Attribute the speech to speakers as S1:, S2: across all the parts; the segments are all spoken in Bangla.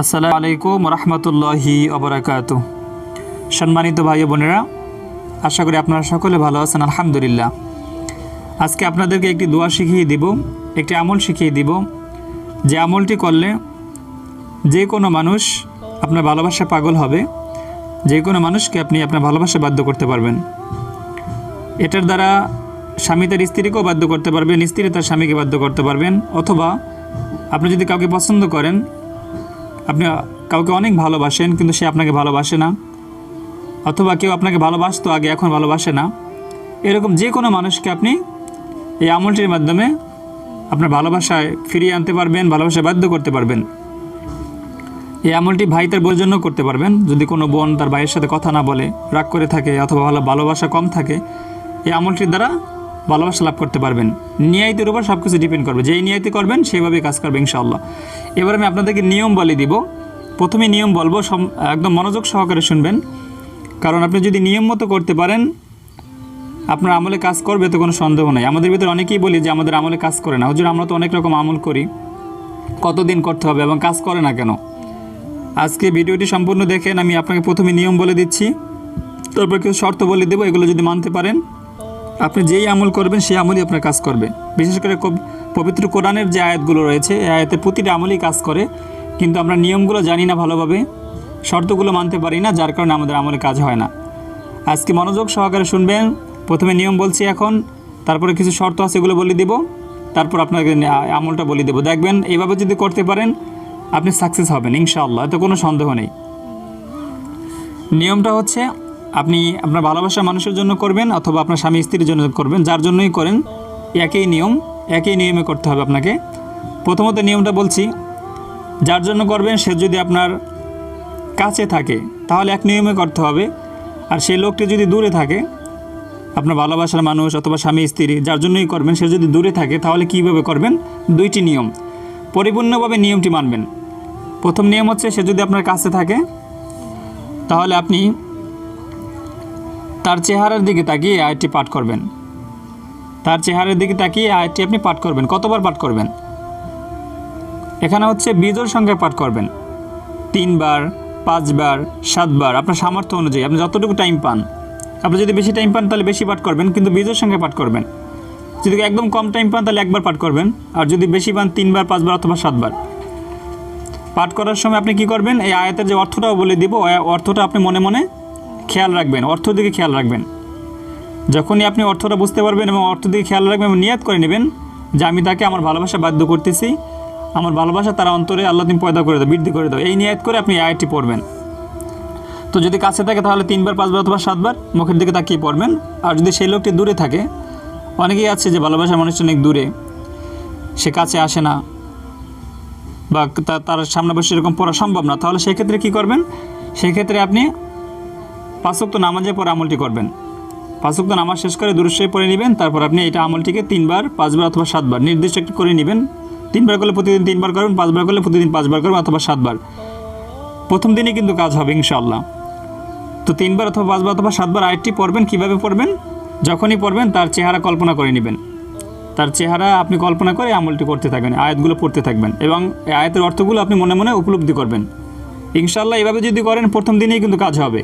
S1: আসসালামু আলাইকুম রহমতুল্লাহি অবরাকাত সম্মানিত ভাই বোনেরা, আশা করি আপনারা সকলে ভালো আছেন, আলহামদুলিল্লাহ। আজকে আপনাদেরকে একটি দোয়া শিখিয়ে দিব, একটি আমল শিখিয়ে দিব। যে আমলটি করলে যে কোনো মানুষ আপনার ভালোবাসা পাগল হবে, যে কোনো মানুষকে আপনি আপনার ভালোবাসা বাধ্য করতে পারবেন। এটার দ্বারা স্বামী তার স্ত্রীকেও বাধ্য করতে পারবেন, স্ত্রী তার স্বামীকে বাধ্য করতে পারবেন, অথবা আপনি যদি কাউকে পছন্দ করেন আপনি কাউকে অনেক ভালোবাসেন, কিন্তু সে আপনাকে ভালোবাসে না। অথবা কেউ আপনাকে ভালোবাসতো, আগে এখন ভালোবাসে না। এরকম যে কোনো মানুষকে আপনি এই আমলটির মাধ্যমে আপনার ভালোবাসায় ফিরিয়ে আনতে পারবেন, ভালোবাসায় বাধ্য করতে পারবেন। এই আমলটি ভাই তার বোনের জন্য করতে পারবেন। যদি কোনো বোন তার ভাইয়ের সাথে কথা না বলে, রাগ করে থাকে, অথবা ভালো ভালোবাসা কম থাকে, এই আমলটির দ্বারা ভালোবাসা লাভ করতে পারবেন। নিয়াইতের উপর সব কিছু ডিপেন্ড করবে। যেই নিয়াইতে করবেন সেইভাবে কাজ করবে ইনশাআল্লাহ। এবার আমি আপনাদেরকে নিয়ম বলে দিব। প্রথমে নিয়ম বলব একদম মনোযোগ সহকারে শুনবেন। কারণ আপনি যদি নিয়ম মতো করতে পারেন, আপনার আমলে কাজ করবে তো কোনো সন্দেহ নেই। আমাদের ভিতরে অনেকেই বলি যে, আমাদের আমলে কাজ করে না। হুজুর, আমরা তো অনেক রকম আমল করি। কতদিন করতে হবে এবং কাজ করে না কেন? আজকে ভিডিওটি সম্পূর্ণ দেখেন, আমি আপনাকে প্রথমে নিয়ম বলে দিচ্ছি। তারপর কিছু শর্ত বলে দেবো, এগুলো যদি মানতে পারেন। আপনি যেই আমল করবেন, সেই আমলই আপনার কাজ করবে। বিশেষ করে পবিত্র কোরআনের যে আয়াতগুলো রয়েছে, এই আয়াতে প্রতিটা আমলই কাজ করে। কিন্তু আমরা নিয়মগুলো জানি না ভালোভাবে, শর্তগুলো মানতে পারি না, যার কারণে আমাদের আমলে কাজ হয় না। আজকে মনোযোগ সহকারে শুনবেন। প্রথমে নিয়ম বলছি এখন, তারপরে কিছু শর্ত আছে, এগুলো বলে দিব। তারপর আপনাকে আমলটা বলে দেবো। দেখবেন এইভাবে যদি করতে পারেন, আপনি সাকসেস হবেন, ইনশাআল্লাহ। এতে কোনো সন্দেহ নেই। নিয়মটা হচ্ছে আপনি আপনার ভালোবাসার মানুষের জন্য করবেন অথবা আপনার স্বামী স্ত্রীর জন্য করবেন, যার জন্যই করেন, একই নিয়ম, একই নিয়মে করতে হবে আপনাকে। প্রথমত নিয়মটা বলছি, যার জন্য করবেন সে যদি আপনার কাছে থাকে, তাহলে এক নিয়মে করতে হবে। আর সেই লোকটি যদি দূরে থাকে, আপনার ভালোবাসার মানুষ অথবা স্বামী স্ত্রী, যার জন্যই করবেন, সে যদি দূরে থাকে, তাহলে কীভাবে করবেন? দুইটি নিয়ম। পরিপূর্ণভাবে নিয়মটি মানবেন। প্রথম নিয়ম হচ্ছে, সে যদি আপনার কাছে থাকে, তাহলে আপনি তার চেহারার দিকে তাকিয়ে এই আয়াতটি পাঠ করবেন। তার চেহারার দিকে তাকিয়ে এই আয়াতটি আপনি পাঠ করবেন। কতবার পাঠ করবেন? এখানে হচ্ছে বীজোর সংখ্যায় পাঠ করবেন। তিনবার, পাঁচবার, সাতবার, আপনার সামর্থ্য অনুযায়ী। আপনি যতটুকু টাইম পান। আপনি যদি বেশি টাইম পান, তাহলে বেশি পাঠ করবেন, কিন্তু বীজের সঙ্গে পাঠ করবেন। যদি একদম কম টাইম পান, তাহলে একবার পাঠ করবেন। আর যদি বেশি পান, তিনবার, পাঁচবার অথবা সাতবার। পাঠ করার সময় আপনি কি করবেন? এই আয়াতের যে অর্থটাও বলে দিব। অর্থটা আপনি মনে মনে খেয়াল রাখবেন, অর্থ দিকে খেয়াল রাখবেন। যখনই আপনি অর্থটা বুঝতে পারবেন এবং অর্থ দিকে খেয়াল রাখবেন এবং নিয়াত করে নেবেন যে আমি তাকে আমার ভালোবাসা বাধ্য করতেছি, আমার ভালোবাসা তার অন্তরে আল্লাহ তুমি পয়দা করে দাও, বৃদ্ধি করে দাও। এই নিয়াত করে আপনি আয়াতটি পড়বেন। তো যদি কাছে থাকে তাহলে তিনবার, পাঁচবার অথবা সাতবার মুখের দিকে তাকিয়ে পড়বেন। আর যদি সেই লোকটি দূরে থাকে, অনেকেই আছে যে ভালোবাসার মানুষটা অনেক দূরে, সে কাছে আসে না বা তার সামনে বসে এরকম পড়া সম্ভব না। তাহলে সেক্ষেত্রে কি করবেন? সেক্ষেত্রে আপনি পাঁচক্ত নামাজে পরে আমলটি করবেন। পাঁচক্ত নামাজ শেষ করে দূরস্বই পড়ে নেবেন, তারপর আপনি এটা আমলটিকে তিনবার, পাঁচবার অথবা সাতবার নির্দিষ্ট একটু করে নেবেন। তিনবার করলে প্রতিদিন তিনবার করবেন, পাঁচবার করলে প্রতিদিন পাঁচবার করবেন অথবা সাতবার। প্রথম দিনে কিন্তু কাজ হবে ইনশাআল্লাহ। তো তিনবার অথবা পাঁচবার অথবা সাতবার আয়টি পড়বেন, কীভাবে পড়বেন? যখনই পড়বেন, তার চেহারা কল্পনা করে নেবেন। তার চেহারা আপনি কল্পনা করে আমলটি করতে থাকবেন, আয়াতগুলো পড়তে থাকবেন এবং আয়াতের অর্থগুলো আপনি মনে মনে উপলব্ধি করবেন। ইনশাআল্লাহ এভাবে যদি করেন, প্রথম দিনেই কিন্তু কাজ হবে।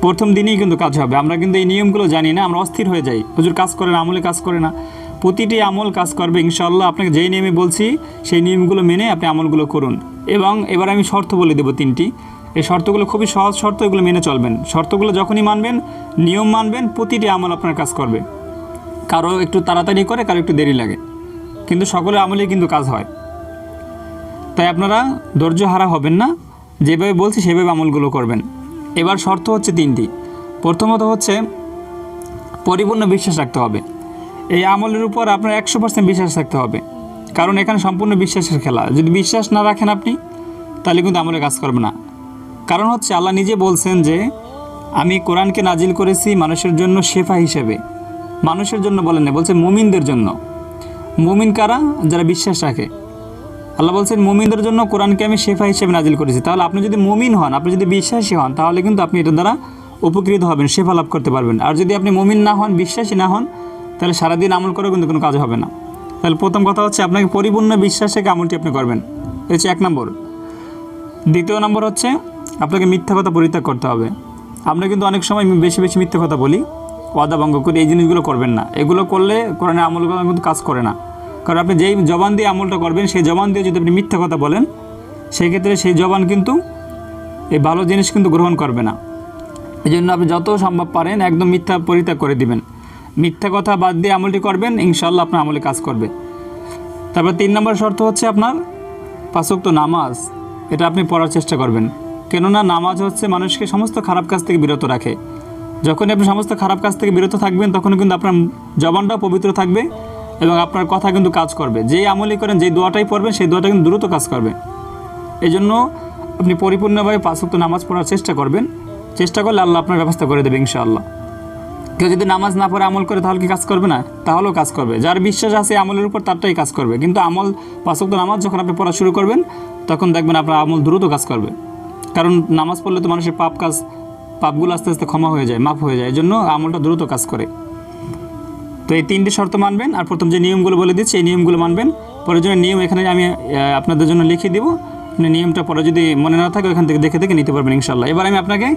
S1: প্রথম দিনেই কিন্তু কাজ হবে। আমরা কিন্তু এই নিয়মগুলো জানি না, আমরা অস্থির হয়ে যাই। হুজুর কাজ করে না, আমলে কাজ করে না। প্রতিটি আমল কাজ করবে, ইনশাআল্লাহ। আপনাকে যেই নিয়মে বলছি, সেই নিয়মগুলো মেনে আপনি আমলগুলো করুন। এবং এবার আমি শর্ত বলে দেবো তিনটি। এই শর্তগুলো খুবই সহজ শর্ত, এগুলো মেনে চলবেন। শর্তগুলো যখনই মানবেন, নিয়ম মানবেন, প্রতিটি আমল আপনার কাজ করবে। কারও একটু তাড়াতাড়ি করে, কারও একটু দেরি লাগে। কিন্তু সকলের আমলেই কিন্তু কাজ হয়। তাই আপনারা ধৈর্য হারা হবেন না। যেভাবে বলছি, সেভাবে আমলগুলো করবেন। এবার শর্ত হচ্ছে তিনটি। প্রথমত হচ্ছে পরিপূর্ণ বিশ্বাস রাখতে হবে। এই আমলের উপর আপনার একশো পার্সেন্ট বিশ্বাস রাখতে হবে। কারণ এখানে সম্পূর্ণ বিশ্বাসের খেলা। যদি বিশ্বাস না রাখেন আপনি, তাহলে কিন্তু আমলে কাজ করবে না। কারণ হচ্ছে আল্লাহ নিজে বলছেন যে, আমি কোরআনকে নাজিল করেছি মানুষের জন্য শেফা হিসেবে। মানুষের জন্য বলেন না, বলছে মুমিনদের জন্য। মুমিন কারা? যারা বিশ্বাস রাখে। আল্লাহ বলছেন, মুমিনদের জন্য কোরআনকে আমি শেফা হিসেবে নাজিল করেছি। তাহলে আপনি যদি মুমিন হন, আপনি যদি বিশ্বাসী হন, তাহলে কিন্তু আপনি এটার দ্বারা উপকৃত হবেন, শেফা লাভ করতে পারবেন। আর যদি আপনি মুমিন না হন, বিশ্বাসী না হন, তাহলে সারাদিন আমল করেও কিন্তু কোনো কাজ হবে না। তাহলে প্রথম কথা হচ্ছে, আপনাকে পরিপূর্ণ বিশ্বাসে আমলটি আপনি করবেন। হচ্ছে এক নম্বর। দ্বিতীয় নম্বর হচ্ছে, আপনাকে মিথ্যা কথা পরিত্যাগ করতে হবে। আমরা কিন্তু অনেক সময় বেশি বেশি মিথ্যা কথা বলি, ওয়াদা ভঙ্গ করি, এই জিনিসগুলো করবেন না। এগুলো করলে কোরআনের আমলগুলো কিন্তু কাজ করে না। কারণ আপনি যেই জবান দিয়ে আমলটা করবেন, সেই জবান দিয়ে যদি আপনি মিথ্যা কথা বলেন সেই ক্ষেত্রে সেই জবান কিন্তু এই ভালো জিনিস কিন্তু গ্রহণ করবে না। এই জন্য আপনি যত সম্ভব পারেন একদম মিথ্যা পরিত্যাগ করে দিবেন। মিথ্যা কথা বাদ দিয়ে আমলটি করবেন ইনশাল্লাহ আপনার আমলে কাজ করবে। তারপর তিন নম্বর শর্ত হচ্ছে আপনার পাঁচক্ত নামাজ। এটা আপনি পড়ার চেষ্টা করবেন। কেননা নামাজ হচ্ছে মানুষকে সমস্ত খারাপ কাজ থেকে বিরত রাখে। যখন আপনি সমস্ত খারাপ কাজ থেকে বিরত থাকবেন তখন কিন্তু আপনার জবানটাও পবিত্র থাকবে। এবং আপনার কথা কিন্তু কাজ করবে। যেই আমলই করেন, যেই দোয়াটাই পড়বেন, সেই দোয়াটা কিন্তু দ্রুত কাজ করবে। এই জন্য আপনি পরিপূর্ণভাবে পাঁচক্ত নামাজ পড়ার চেষ্টা করবেন। চেষ্টা করলে আল্লাহ আপনার ব্যবস্থা করে দেবে, ইনশাআল্লাহ। কেউ যদি নামাজ না পড়ে আমল করে, তাহলে কি কাজ করবে না? তাহলেও কাজ করবে। যার বিশ্বাস আছে আমলের উপর, তারটাই কাজ করবে। কিন্তু আমল পাঁচক্ত নামাজ যখন আপনি পড়া শুরু করবেন, তখন দেখবেন আপনার আমল দ্রুত কাজ করবে। কারণ নামাজ পড়লে তো মানুষের পাপ কাজ, পাপগুলো আস্তে আস্তে ক্ষমা হয়ে যায়, মাফ হয়ে যায়। এই জন্য আমলটা দ্রুত কাজ করে। তো এই তিনটে শর্ত মানবেন আর প্রথম যে নিয়মগুলো বলে দিচ্ছি, এই নিয়মগুলো মানবেন। প্রয়োজনীয় নিয়ম এখানে আমি আপনাদের জন্য লিখে দিব। আপনি নিয়মটা পরে যদি মনে না থাকে, ওখান থেকে দেখে দেখে নিতে পারবেন ইনশাল্লাহ এবার আমি আপনাকে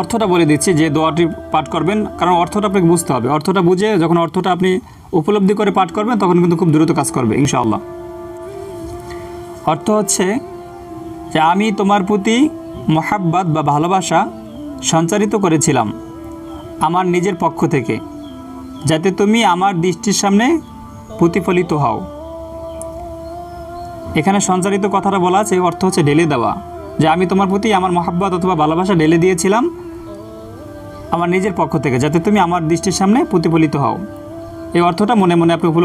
S1: অর্থটা বলে দিচ্ছি যে দোয়াটি পাঠ করবেন। কারণ অর্থটা আপনাকে বুঝতে হবে। অর্থটা বুঝে যখন অর্থটা আপনি উপলব্ধি করে পাঠ করবেন, তখন কিন্তু খুব দ্রুত কাজ করবে ইনশাআল্লাহ। অর্থ হচ্ছে যে আমি তোমার প্রতি মহাব্বাত বা ভালোবাসা সঞ্চারিত করেছিলাম। আমার নিজের পক্ষ থেকে, যাতে তুমি আমার দৃষ্টির সামনে প্রতিফলিত হও। এখানে সঞ্চারিত কথাটা বলা আছে অর্থ হচ্ছে ঢেলে দেওয়া। যে আমি তোমার প্রতি আমার মহাব্বত অথবা ভালোবাসা ঢেলে দিয়েছিলাম আমার নিজের পক্ষ থেকে, যাতে তুমি আমার দৃষ্টির সামনে প্রতিফলিত হও। এই অর্থটা মনে মনে আপনি